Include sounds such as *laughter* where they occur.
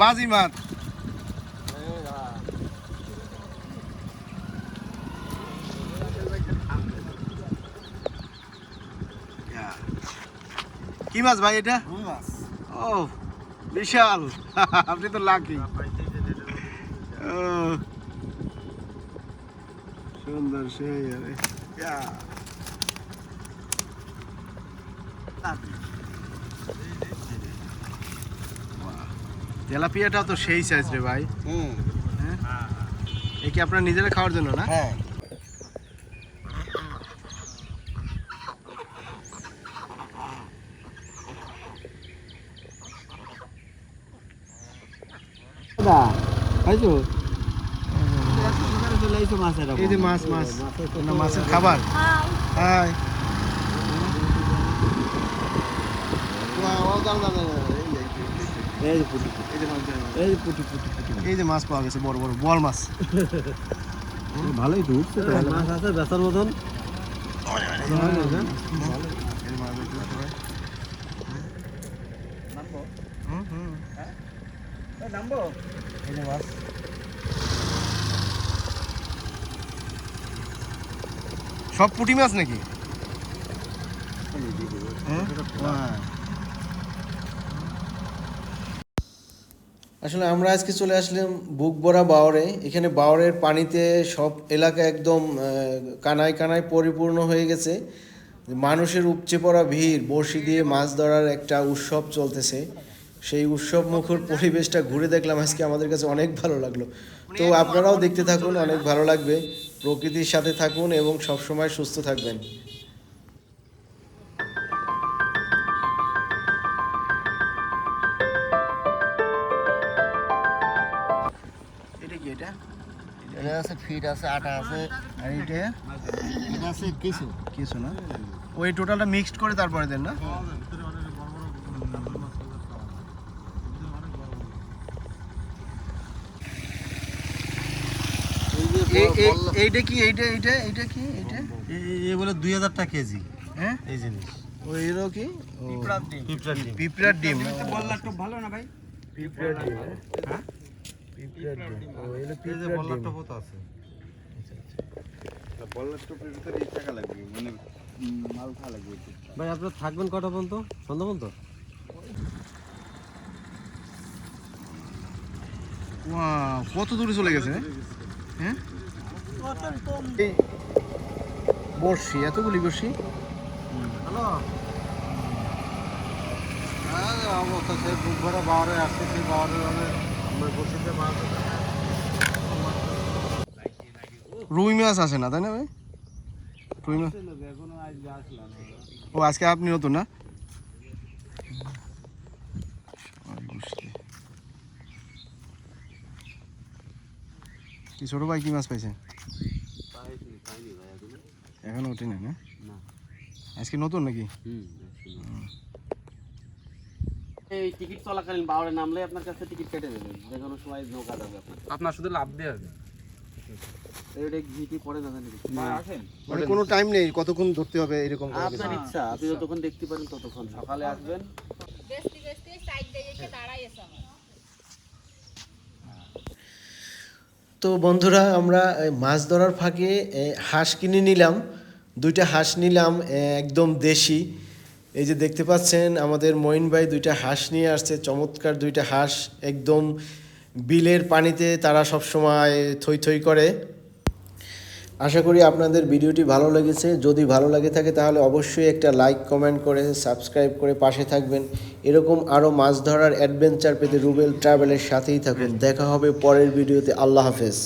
বাজি মাছ কি মাছ ভাই এটা? ও বিশাল। *laughs* আপনি তো লাকি সুন্দর সেই আরে ইয়া। তেলাপিয়াটা তো সেই সাইজ রে ভাই। হ্যাঁ? এ কি আপনার নিজেরা খাওয়ার জন্য না? হ্যাঁ। মাছের খাবার। হাই। এই যে পুটি এই যে মাছ পুটি পুটি পুটি এই যে মাছ পাওয়া গেছে বড় বড় বল মাছ। ভালোই তো উঠছে মাছ আছে বেচার মতন। এই যে মাছ দেখতে পাচ্ছ ভাই। হুম, হুম। এই যে মাছ। সব পুঁটি মাছ নাকি? হ্যাঁ? আসলে আমরা আজকে চলে আসলাম বুকবরা বাওরে। এখানে বাওরের পানিতে সব এলাকা একদম কানায় কানায় পরিপূর্ণ হয়ে গেছে। মানুষের উপচে পড়া ভিড়, বড়শি দিয়ে মাছ ধরার একটা উৎসব চলতেছে। সেই উৎসব মুখর পরিবেশটা ঘুরে দেখলাম, আজকে আমাদের কাছে অনেক ভালো লাগল। তো আপনারাও দেখতে থাকুন, অনেক ভালো লাগবে। প্রকৃতির সাথে থাকুন এবং সবসময় সুস্থ থাকবেন। এটা আছে ফিট আছে আটা আছে আর এটা এটা আছে কিছু কিছু না? ওই টোটালটা মিক্সড করে তারপরে দেন না? এই- এই- এইটা কি এইটা এইটা এইটা কি এইটা? এ বলে দুই হাজার টাকা কেজি। হ্যাঁ? এই জিনিস। ও এরও কি? পিঁপড়ার ডিম। পিঁপড়ার ডিম? বললা একটু ভালো না ভাই? পিঁপড়ার ডিম। হ্যাঁ? পিঁপড়ার ডিম ও এলো পিঁপড়ার ডিম টপও তো আছে। ভাই আপনার থাকবেন কটা পর্যন্ত? সন্ধ্যা পর্যন্ত? কত দূরে চলে গেছে? হ্যাঁ? বর্ষি এতগুলি বর্ষি হ্যালো? হ্যাঁ অবস্থা সে বুক ভরা বাওয়ারে আসছে সেই বাওয়ারে মানে রুই মাছ আছে না তাই না ভাই? রুই মাছ ও আজকে আপনি নতুন না? কি ছোট ভাই কি মাছ পাইছে? এখনও ওঠে না। আজকে নতুন নাকি? এই টিকিট চলাকালীন বাউরে নামলে আপনার কাছে টিকিট কেটে দেবে। যে কোনো সময় নৌকা যাবে আপনার। আপনার শুধু লাভ দিয়ে আসবে এটা ঘিটি পড়ে না আসেন। মানে কোনো টাইম নেই কতক্ষণ ধরতে হবে এরকম আপনার ইচ্ছা আপনি যতক্ষণ দেখতে পারেন ততক্ষণ। সকালে আসবেন। বেচতে বেচতে সাইড দিয়ে এসে দাঁড়াইছে আমার। তো বন্ধুরা আমরা মাছ ধরার ফাঁকে হাঁস কিনে নিলাম। দুইটা হাঁস নিলাম একদম দেশি। এই যে দেখতে পাচ্ছেন, আমাদের মঈন ভাই দুইটা হাঁস নিয়ে আসছে, চমৎকার দুইটা হাঁস, একদম বিলের পানিতে তারা সব সময় থই থই করে। আশা করি আপনাদের ভিডিওটি ভালো লেগেছে। যদি ভালো লাগে থাকে তাহলে অবশ্যই একটা লাইক, কমেন্ট করে সাবস্ক্রাইব করে পাশে থাকবেন। এরকম আরও মাছ ধরার অ্যাডভেঞ্চার পেতে রুবেল ট্রাভেলের সাথেই থাকুন। দেখা হবে পরের ভিডিওতে। আল্লাহ হাফেজ।